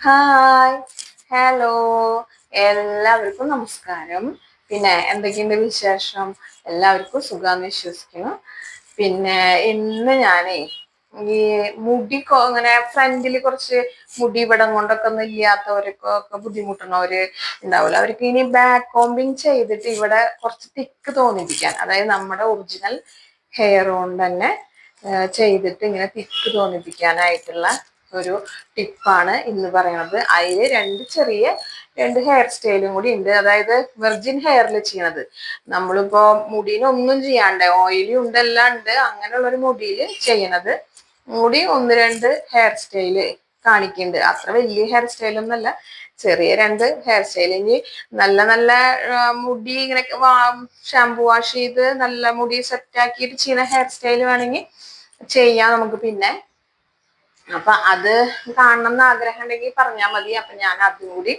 Hi. Hello എല്ലാവർക്കും നമസ്കാരം. പിന്നെ എന്തൊക്കെയുണ്ട് വിശേഷം? എല്ലാവർക്കും സുഖാന്ന് വിശ്വസിക്കുന്നു. പിന്നെ ഇന്ന് ഞാനേ ഈ മുടി അങ്ങനെ ഫ്രണ്ടിൽ കുറച്ച് മുടി ഇവിടം കൊണ്ടൊക്കെ ഒന്നും ഇല്ലാത്തവർക്കൊക്കെ ബുദ്ധിമുട്ടുന്നവര് ഉണ്ടാവില്ല അവർക്ക് ഇനി ബാക്ക് കോമ്പിങ് ചെയ്തിട്ട് ഇവിടെ കുറച്ച് തിക്ക് തോന്നിപ്പിക്കാൻ അതായത് നമ്മുടെ ഒറിജിനൽ ഹെയർ കൊണ്ട് തന്നെ ചെയ്തിട്ട് ഇങ്ങനെ തിക്ക് തോന്നിപ്പിക്കാനായിട്ടുള്ള ഒരു ടിപ്പാണ് ഇന്ന് പറയുന്നത് അതിൽ രണ്ട് ചെറിയ രണ്ട് ഹെയർ സ്റ്റൈലും കൂടി ഉണ്ട്. അതായത് വെർജിൻ ഹെയറിൽ ചെയ്യണത്. നമ്മളിപ്പോ മുടിയിനൊന്നും ചെയ്യാണ്ട് ഓയിലി ഉണ്ട് എല്ലാം ഉണ്ട് അങ്ങനെയുള്ള ഒരു മുടിയിൽ ചെയ്യണത്. മുടി ഒന്ന് രണ്ട് ഹെയർ സ്റ്റൈൽ കാണിക്കുന്നുണ്ട് അത്ര വലിയ ഹെയർ സ്റ്റൈലൊന്നല്ല ചെറിയ രണ്ട് ഹെയർ സ്റ്റൈൽ ഇനി നല്ല നല്ല മുടി ഇങ്ങനെ ഷാംപൂ വാഷ് ചെയ്ത് നല്ല മുടി സെറ്റ് ആക്കിയിട്ട് ചെയ്യുന്ന ഹെയർ സ്റ്റൈൽ വേണമെങ്കിൽ ചെയ്യാം നമുക്ക് പിന്നെ. അപ്പൊ അത് കാണണം എന്ന് ആഗ്രഹം ഉണ്ടെങ്കിൽ പറഞ്ഞാൽ മതി. അപ്പൊ ഞാൻ അതുകൂടി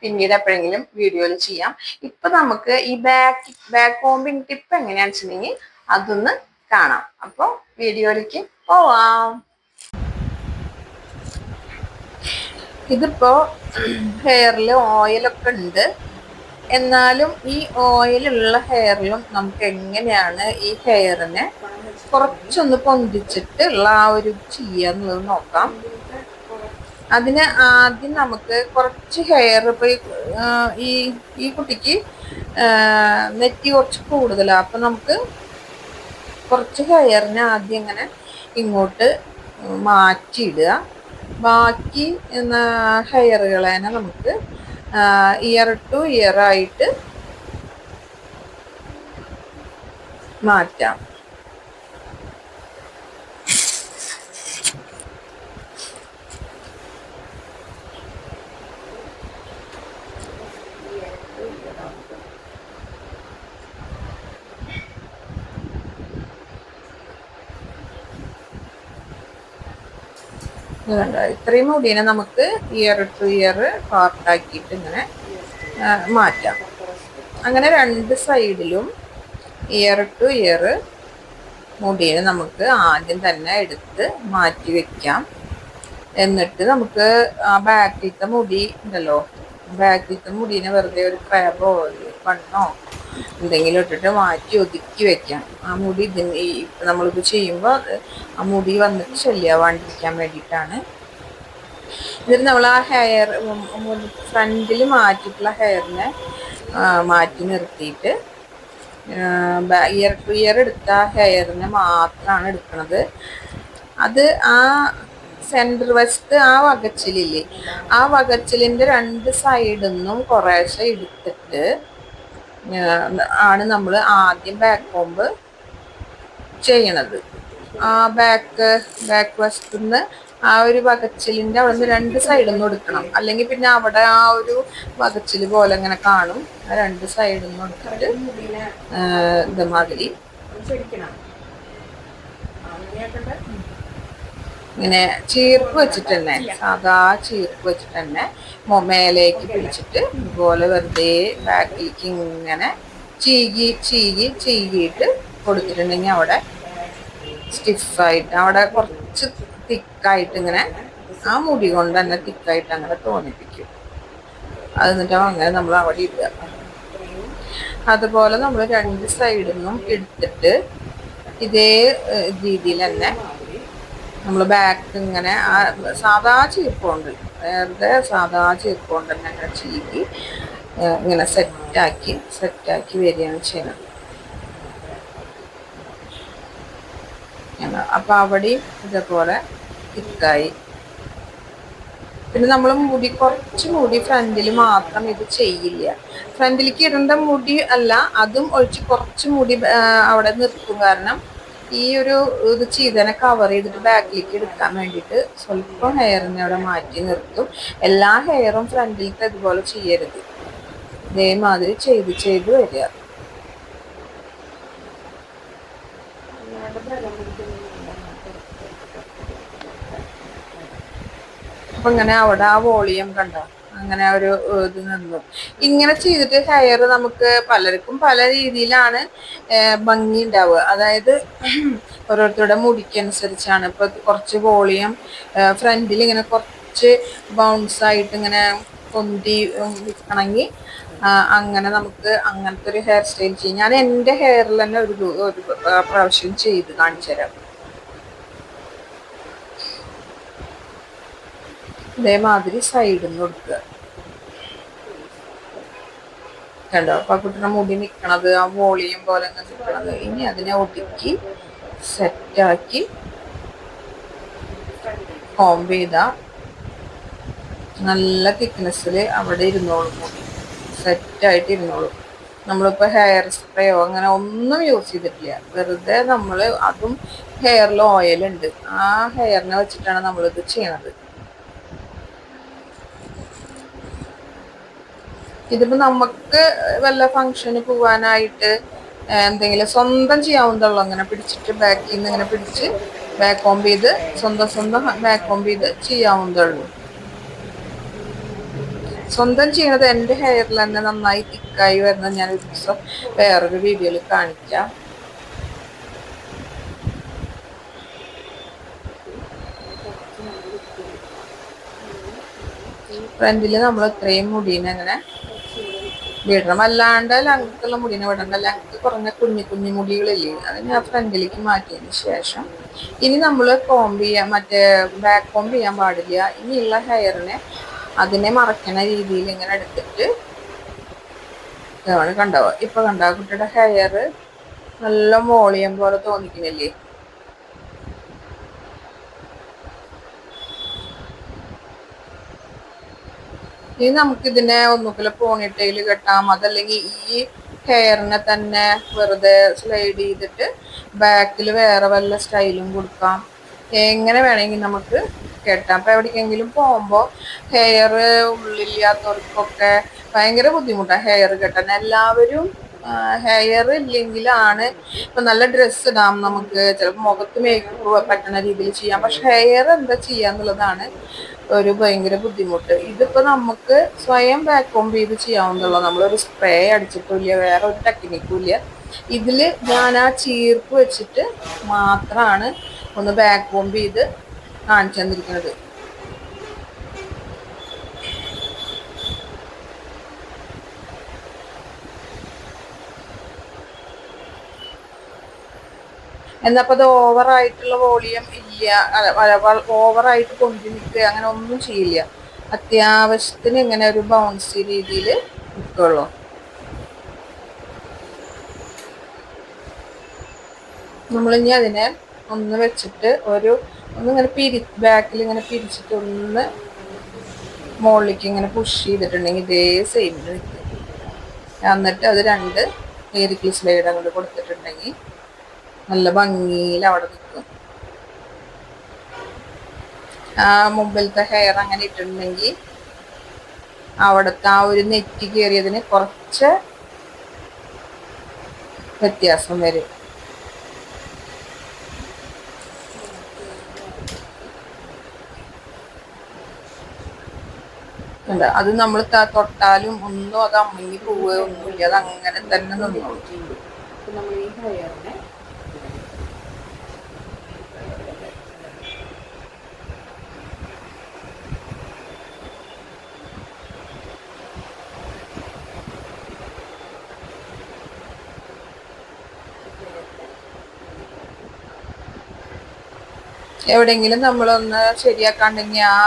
പിന്നീട് എപ്പോഴെങ്കിലും വീഡിയോയിൽ ചെയ്യാം. ഇപ്പൊ നമുക്ക് ഈ ബാക്ക് ബാക്ക് കോമ്പിങ് ടിപ്പ് എങ്ങനെയാണെന്ന് വെച്ചിട്ടുണ്ടെങ്കിൽ അതൊന്ന് കാണാം. അപ്പോൾ വീഡിയോയിലേക്ക് പോവാം. ഇതിപ്പോ ഹെയറിൽ ഓയിലൊക്കെ ഉണ്ട്. എന്നാലും ഈ ഓയിലുള്ള ഹെയറിലും നമുക്ക് എങ്ങനെയാണ് ഈ ഹെയറിനെ കുറച്ചൊന്ന് പൊന്തിച്ചിട്ട് ഉള്ള ആ ഒരു ചെയ്യാന്നുള്ളത് നോക്കാം. അതിന് ആദ്യം നമുക്ക് കുറച്ച് ഹെയർ ഇപ്പൊ ഈ ഈ കുട്ടിക്ക് നെറ്റി കുറച്ച് കൂടുതലാണ് അപ്പൊ നമുക്ക് കുറച്ച് ഹെയറിനെ ആദ്യം ഇങ്ങനെ ഇങ്ങോട്ട് മാറ്റിയിടുക. ബാക്കി എന്ന ഹെയറുകളെ നമുക്ക് ഇയർ ടു ഇയർ ആയിട്ട് മാറ്റാം. ഇത്രയും മുടിനെ നമുക്ക് ഇയർ ടു ഇയർ പാർട്ടാക്കിയിട്ട് ഇങ്ങനെ മാറ്റാം. അങ്ങനെ രണ്ട് സൈഡിലും ഇയർ ടു ഇയർ മുടിനെ നമുക്ക് ആദ്യം തന്നെ എടുത്ത് മാറ്റി വെക്കാം. എന്നിട്ട് നമുക്ക് ആ ബാക്കിലത്തെ മുടി ഉണ്ടല്ലോ? ബാക്കിലത്തെ മുടീനെ വെറുതെ ഒരു ക്രാബോ കണ്ണോ എന്തെങ്കിലും ഇട്ടിട്ട് മാറ്റി ഒതുക്കി വെക്കാം. ആ മുടി ഇതിന് ഈ ചെയ്യുമ്പോൾ ആ മുടി വന്നിട്ട് ശല്യമാവാണ്ടിരിക്കാൻ വേണ്ടിയിട്ടാണ്. എന്നിട്ട് നമ്മൾ ആ ഹെയർ ഫ്രണ്ടിൽ മാറ്റിയിട്ടുള്ള ഹെയറിനെ മാറ്റി നിർത്തിയിട്ട് ഇയർ ടു ഇയർ എടുത്ത ഹെയറിനെ മാത്രമാണ് എടുക്കുന്നത് അത് ആ സെന്റർ വെസ്റ്റ് ആ വകച്ചിലില്ലേ ആ വകച്ചിലിന്റെ രണ്ട് സൈഡിൽ നിന്നും കുറേശ്ശെ എടുത്തിട്ട് ആണ് നമ്മൾ ആദ്യം ബാക്ക് കോമ്പ് ചെയ്യണത്. ആ ബാക്ക് ബാക്ക് വശത്തുനിന്ന് ആ ഒരു വകച്ചിലിന്റെ അവിടെ നിന്ന് രണ്ട് സൈഡിൽ നിന്ന് എടുക്കണം അല്ലെങ്കിൽ പിന്നെ അവിടെ ആ ഒരു വകച്ചിൽ പോലെ ഇങ്ങനെ കാണും. ആ രണ്ട് സൈഡിൽ നിന്ന് എടുത്തിട്ട് ഇതമാതിരി. ഇങ്ങനെ ചീർപ്പ് വെച്ചിട്ട് തന്നെ സാധാ ചീർപ്പ് വെച്ചിട്ട് തന്നെ മേലേക്ക് പിടിച്ചിട്ട് ഇതുപോലെ വെറുതെ ബാക്കിലേക്ക് ഇങ്ങനെ ചീകി ചീകി ചീകിയിട്ട് കൊടുത്തിട്ടുണ്ടെങ്കിൽ അവിടെ സ്റ്റിഫായിട്ട് അവിടെ കുറച്ച് തിക്കായിട്ട് ഇങ്ങനെ ആ മുടി കൊണ്ട് തന്നെ തിക്കായിട്ട് അങ്ങനെ തോന്നിപ്പിക്കും. അത് എന്നിട്ട് അങ്ങനെ നമ്മൾ അവിടെ ഇടുക. അതുപോലെ നമ്മൾ രണ്ട് സൈഡിൽ നിന്നും എടുത്തിട്ട് ഇതേ രീതിയിൽ തന്നെ നമ്മൾ ബാക്ക് ഇങ്ങനെ സാധാ ചീപ്പുണ്ട് വേറെ സാധാ ചീപ്പുണ്ട് തന്നെ അങ്ങനെ ചീകി ഇങ്ങനെ സെറ്റാക്കി സെറ്റാക്കി വരികയാണ് ചെയ്യുന്നത്. അപ്പം അവിടെയും ഇതേപോലെ തിക്കായി പിന്നെ നമ്മൾ മുടി കുറച്ച് മുടി ഫ്രണ്ടിൽ മാത്രം ഇത് ചെയ്യില്ല. ഫ്രണ്ടിലേക്ക് ഇടേണ്ട മുടി അല്ല അതും ഒഴിച്ച് കുറച്ച് മുടി അവിടെ നിർത്തും കാരണം ഈ ഒരു ഇത് ചീതനെ കവർ ചെയ്തിട്ട് ബാക്കിലേക്ക് എടുക്കാൻ വേണ്ടിയിട്ട് സ്വല്പം ഹെയറിനെ അവിടെ മാറ്റി നിർത്തും. എല്ലാ ഹെയറും ഫ്രണ്ടിലത്തെ ഇതുപോലെ ചെയ്യരുത്. ഇതേമാതിരി ചെയ്ത് ചെയ്ത് വരിക. അപ്പൊ ഇങ്ങനെ അവിടെ ആ വോളിയം കണ്ട? അങ്ങനെ ഒരു ഇത് നിന്നു. ഇങ്ങനെ ചെയ്തിട്ട് ഹെയർ നമുക്ക് പലർക്കും പല രീതിയിലാണ് ഭംഗി ഉണ്ടാവുക. അതായത് ഓരോരുത്തരുടെ മുടിക്കനുസരിച്ചാണ് ഇപ്പൊ കുറച്ച് വോളിയം ഫ്രണ്ടിൽ ഇങ്ങനെ കുറച്ച് ബൗൺസ് ആയിട്ട് ഇങ്ങനെ പൊന്തി നിൽക്കണമെങ്കിൽ അങ്ങനെ നമുക്ക് അങ്ങനത്തെ ഒരു ഹെയർ സ്റ്റൈൽ ചെയ്യും. ഞാൻ എന്റെ ഹെയറിൽ തന്നെ ഒരു ഒരു പ്രാവശ്യം ചെയ്ത് കാണിച്ചു തരാം. ഇതേമാതിരി സൈഡിൽ നിന്ന് കൊടുക്കുക. കണ്ടോ അപ്പൊ കുട്ടിയുടെ മുടി നിൽക്കണത് ആ വോളിയം പോലെ നിൽക്കണത് ഇനി അതിനെ ഒതുക്കി സെറ്റാക്കി കോംബ് ചെയ്ത നല്ല തിക്നെസ്സിൽ അവിടെ ഇരുന്നോളും മുടി. സെറ്റായിട്ട് ഇരുന്നോളും. നമ്മളിപ്പോൾ ഹെയർ സ്പ്രേയോ അങ്ങനെ ഒന്നും യൂസ് ചെയ്തിട്ടില്ല. വെറുതെ നമ്മൾ അതും ഹെയറിൽ ഓയിലുണ്ട് ആ ഹെയറിനെ വെച്ചിട്ടാണ് നമ്മളിത് ചെയ്യണത്. ഇതിപ്പോ നമുക്ക് വല്ല ഫംഗ്ഷന് പോവാനായിട്ട് എന്തെങ്കിലും സ്വന്തം ചെയ്യാവുന്നതുള്ളൂ. അങ്ങനെ പിടിച്ചിട്ട് ബാക്കിൽ നിന്ന് ഇങ്ങനെ പിടിച്ച് ബാക്ക് കോംബ് ചെയ്ത് സ്വന്തം സ്വന്തം ബാക്ക് കോംബ് ചെയ്ത് ചെയ്യാവുന്നതുള്ളൂ. സ്വന്തം ചെയ്യണത് എന്റെ ഹെയറിൽ തന്നെ നന്നായി തിക്കായി വരുന്ന ഞാൻ ഒരു ദിവസം വേറൊരു വീഡിയോയിൽ കാണിക്കാം. ഫ്രണ്ടിൽ നമ്മൾ ഇത്രയും മുടീനെ അങ്ങനെ വിടണം അല്ലാണ്ട് ലങ്കുള്ള മുടിനെ വിടണ്ട. ലങ്ക് കുറഞ്ഞ കുഞ്ഞു കുഞ്ഞു മുടികളില്ലേ അത് ഞാൻ ഫ്രണ്ടിലേക്ക് മാറ്റിയതിന് ശേഷം ഇനി നമ്മൾ കോംബ് ചെയ്യാൻ മറ്റേ ബാക്ക് കോംബ് ചെയ്യാൻ പാടില്ല. ഇനിയുള്ള ഹെയറിനെ അതിനെ മറക്കണ രീതിയിൽ ഇങ്ങനെ എടുത്തിട്ട് കണ്ടാവുക ഇപ്പൊ കണ്ടാവുക കുട്ടിയുടെ ഹെയർ നല്ല വോളിയം പോലെ തോന്നിക്കുന്നില്ലേ ഇനി നമുക്ക് നമുക്കിതിനെ ഒന്നുകിൽ പോണിട്ടയിൽ കെട്ടാം. അതല്ലെങ്കിൽ ഈ ഹെയറിനെ തന്നെ വെറുതെ സ്ലൈഡ് ചെയ്തിട്ട് ബാക്കിൽ വേറെ വല്ല സ്റ്റൈലും കൊടുക്കാം. എങ്ങനെ വേണമെങ്കിൽ നമുക്ക് കെട്ടാം. അപ്പം എവിടേക്കെങ്കിലും പോകുമ്പോൾ ഹെയർ ഉള്ളില്ലാത്തവർക്കൊക്കെ ഭയങ്കര ബുദ്ധിമുട്ടാണ് ഹെയർ കെട്ടാൻ. എല്ലാവരും ഹെയർ ഇല്ലെങ്കിലാണ് ഇപ്പൊ നല്ല ഡ്രസ്സ് ഇടാം നമുക്ക്. ചിലപ്പോൾ മുഖത്ത് മേക്കപ്പ് പറ്റുന്ന രീതിയിൽ ചെയ്യാം. പക്ഷെ ഹെയർ എന്താ ചെയ്യാന്നുള്ളതാണ് ഒരു ഭയങ്കര ബുദ്ധിമുട്ട്. ഇതിപ്പോ നമുക്ക് സ്വയം വാക്വം ചെയ്ത് ചെയ്യാവുന്നുള്ള നമ്മളൊരു സ്പ്രേ അടിച്ചിട്ടില്ല വേറെ ഒരു ടെക്നിക്കും ഇല്ല. ഇതിൽ ഞാൻ ആ ചീർപ്പ് വെച്ചിട്ട് മാത്രമാണ് ഒന്ന് വാക്വം ചെയ്ത് കാണിച്ചു തന്നിരിക്കുന്നത് എന്നപ്പോ അത് ഓവറായിട്ടുള്ള വോളിയം ഇല്ല. ഓവറായിട്ട് കൊണ്ടു നിൽക്കുക അങ്ങനെ ഒന്നും ചെയ്യില്ല. അത്യാവശ്യത്തിന് ഇങ്ങനെ ഒരു ബൗൺസി രീതിയിൽ നിൽക്കുള്ളൂ നമ്മളിനി അതിനെ ഒന്ന് വെച്ചിട്ട് ഒരു ഒന്നിങ്ങനെ പിരി ബാക്കിൽ ഇങ്ങനെ പിരിച്ചിട്ട് ഒന്ന് മുകളിലേക്ക് ഇങ്ങനെ പുഷ് ചെയ്തിട്ടുണ്ടെങ്കിൽ ഇതേ നിൽക്കും എന്നിട്ട് അത് രണ്ട് ഏരിക്കൽ സ്ലൈഡ് അങ്ങോട്ട് കൊടുത്തിട്ടുണ്ടെങ്കിൽ നല്ല ഭംഗിയിൽ അവിടെ നിൽക്കും. ആ മുമ്പിലത്തെ ഹെയർ അങ്ങനെ ഇട്ടിട്ടുണ്ടെങ്കിൽ അവിടുത്തെ ആ ഒരു നെറ്റി കയറിയതിന് കുറച്ച് വ്യത്യാസം വരും. അത് നമ്മൾ തൊട്ടാലും ഒന്നും അത് അമ്മങ്ങി പോവുകയോ ഒന്നുമില്ല അത് അങ്ങനെ തന്നെ നിന്നോളൂ. എവിടെയെങ്കിലും നമ്മളൊന്ന് ശരിയാക്കാണ്ടെങ്കിൽ ആ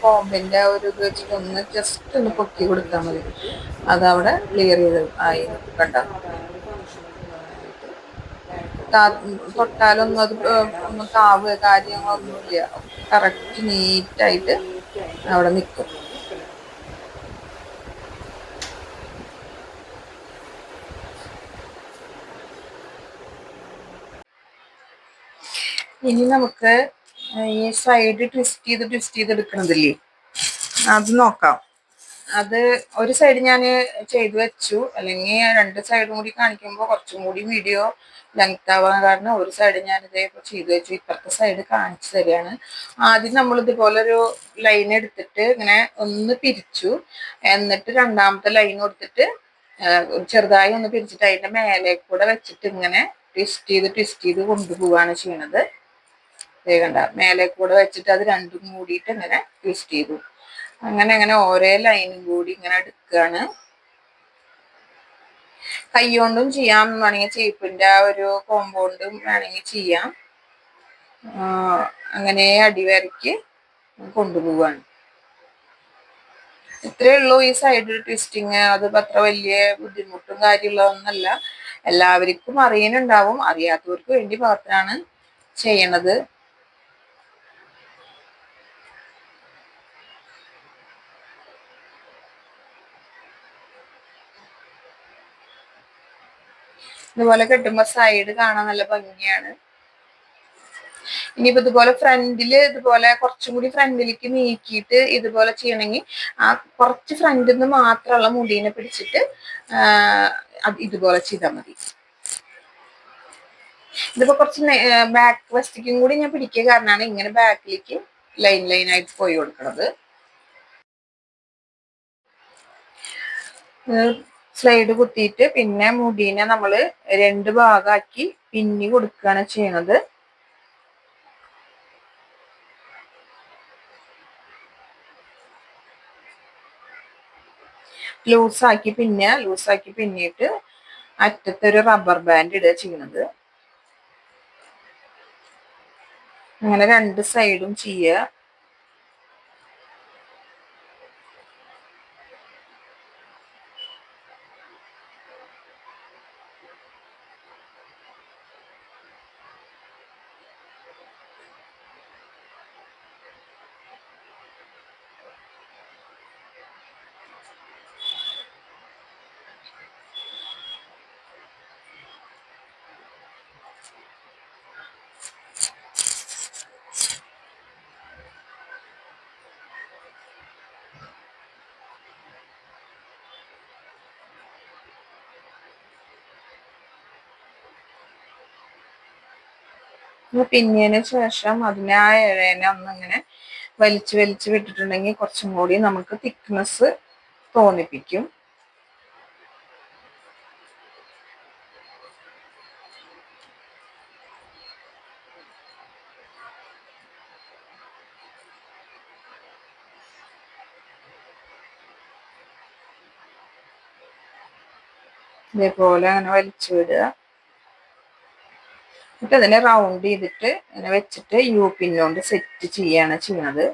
കോമ്പിന്റെ ഒരു ഇത് വെച്ചിട്ട് ഒന്ന് ജസ്റ്റ് ഒന്ന് പൊക്കി കൊടുത്താൽ മതി. അതവിടെ ക്ലിയർ ചെയ്ത് ആയി. കണ്ട? തൊട്ടാലൊന്നും അത് ഒന്നും താവ് കാര്യങ്ങളൊന്നുമില്ല. കറക്റ്റ് നീറ്റായിട്ട് അവിടെ നിൽക്കും ഇനി നമുക്ക് ഈ സൈഡ് ട്വിസ്റ്റ് ചെയ്ത് ട്വിസ്റ്റ് ചെയ്ത് എടുക്കണതില്ലേ? അത് നോക്കാം. അത് ഒരു സൈഡ് ഞാൻ ചെയ്തു വെച്ചു. അല്ലെങ്കിൽ രണ്ട് സൈഡും കൂടി കാണിക്കുമ്പോൾ കുറച്ചും കൂടി വീഡിയോ ലെങ്ത് ആവാൻ കാരണം ഒരു സൈഡ് ഞാൻ ഇതേ ചെയ്തു വെച്ചു. ഇപ്പുറത്തെ സൈഡ് കാണിച്ചു തരികയാണ് ആദ്യം നമ്മൾ ഇതുപോലെ ഒരു ലൈൻ എടുത്തിട്ട് ഇങ്ങനെ ഒന്ന് പിരിച്ചു. എന്നിട്ട് രണ്ടാമത്തെ ലൈൻ കൊടുത്തിട്ട് ചെറുതായി ഒന്ന് പിരിച്ചിട്ട് അതിന്റെ മേലെ കൂടെ വെച്ചിട്ട് ഇങ്ങനെ ട്വിസ്റ്റ് ചെയ്ത് ട്വിസ്റ്റ് ചെയ്ത് കൊണ്ടുപോവാണ് ചെയ്യണത്. കണ്ട മേലെ കൂടെ വെച്ചിട്ട് അത് രണ്ടും കൂടിയിട്ട് ഇങ്ങനെ ട്വിസ്റ്റ് ചെയ്തു. അങ്ങനെ അങ്ങനെ ഓരോ ലൈനും കൂടി ഇങ്ങനെ എടുക്കുകയാണ് കൈകൊണ്ടും ചെയ്യാം. വേണമെങ്കിൽ ചീപ്പിന്റെ ആ ഒരു കോമ്പൗണ്ടും വേണമെങ്കിൽ ചെയ്യാം. അങ്ങനെ അടിവരയ്ക്ക് കൊണ്ടുപോവാണ്. ഇത്രയേ ഉള്ളൂ ഈ സൈഡ് ട്വിസ്റ്റിങ് അത് അത്ര വലിയ ബുദ്ധിമുട്ടും കാര്യമുള്ളതൊന്നല്ല എല്ലാവർക്കും അറിയാനുണ്ടാവും അറിയാത്തവർക്ക് വേണ്ടി മാത്രമാണ് ചെയ്യണത്. ഇതുപോലെ കെട്ടുമ്പോ സൈഡ് കാണാൻ നല്ല ഭംഗിയാണ്. ഇനിയിപ്പോ ഇതുപോലെ ഫ്രണ്ടിൽ ഇതുപോലെ കുറച്ചും കൂടി ഫ്രണ്ടിലേക്ക് നീക്കിയിട്ട് ഇതുപോലെ ചെയ്യണമെങ്കിൽ ആ കുറച്ച് ഫ്രണ്ടിൽ നിന്ന് മാത്രമുള്ള മുടീനെ പിടിച്ചിട്ട് ഇതുപോലെ ചെയ്താൽ മതി. ഇതിപ്പോ കുറച്ച് ബാക്ക് വസ്തിക്കും കൂടി ഞാൻ പിടിക്കുക കാരണമാണ് ഇങ്ങനെ ബാക്കിലേക്ക് ലൈൻ ലൈൻ ആയിട്ട് പോയി കൊടുക്കുന്നത് സ്ലൈഡ് കുത്തിയിട്ട് പിന്നെ മുടീനെ നമ്മൾ രണ്ട് ഭാഗമാക്കി പിന്നി കൊടുക്കുകയാണ് ചെയ്യണത്. ലൂസാക്കി പിന്നെ ലൂസാക്കി പിന്നിട്ട് അറ്റത്തൊരു റബ്ബർ ബാൻഡ് ഇടുക ചെയ്യുന്നത് അങ്ങനെ രണ്ട് സൈഡും ചെയ്യുക. പിന്നതിന് ശേഷം അതിനെ ആ ഇഴേനെ ഒന്നിങ്ങനെ വലിച്ചു വലിച്ചു വിട്ടിട്ടുണ്ടെങ്കിൽ കുറച്ചും കൂടി നമുക്ക് തിക്നെസ് തോന്നിപ്പിക്കും. ഇതേപോലെ അങ്ങനെ വലിച്ചു വിടുക. എന്നിട്ട് അതിനെ റൗണ്ട് ചെയ്തിട്ട് ഇങ്ങനെ വെച്ചിട്ട് യു പിന്നോണ്ട് സെറ്റ് ചെയ്യാണ് ചെയ്യണത്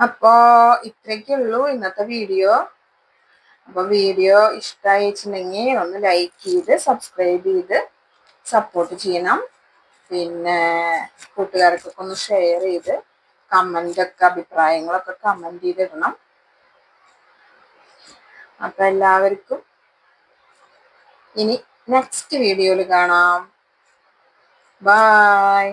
അപ്പോ ഇത്രയൊക്കെ ഉള്ളൂ ഇന്നത്തെ വീഡിയോ. അപ്പൊ വീഡിയോ ഇഷ്ടമായിട്ടുണ്ടെങ്കിൽ ഒന്ന് ലൈക്ക് ചെയ്ത് സബ്സ്ക്രൈബ് ചെയ്ത് സപ്പോർട്ട് ചെയ്യണം. പിന്നെ കൂട്ടുകാർക്കൊക്കെ ഒന്ന് ഷെയർ ചെയ്ത് കമന്റ് ഒക്കെ അഭിപ്രായങ്ങളൊക്കെ കമന്റ് ചെയ്തിടണം. അപ്പൊ എല്ലാവർക്കും ഇനി നെക്സ്റ്റ് വീഡിയോയിൽ കാണാം. ബായ്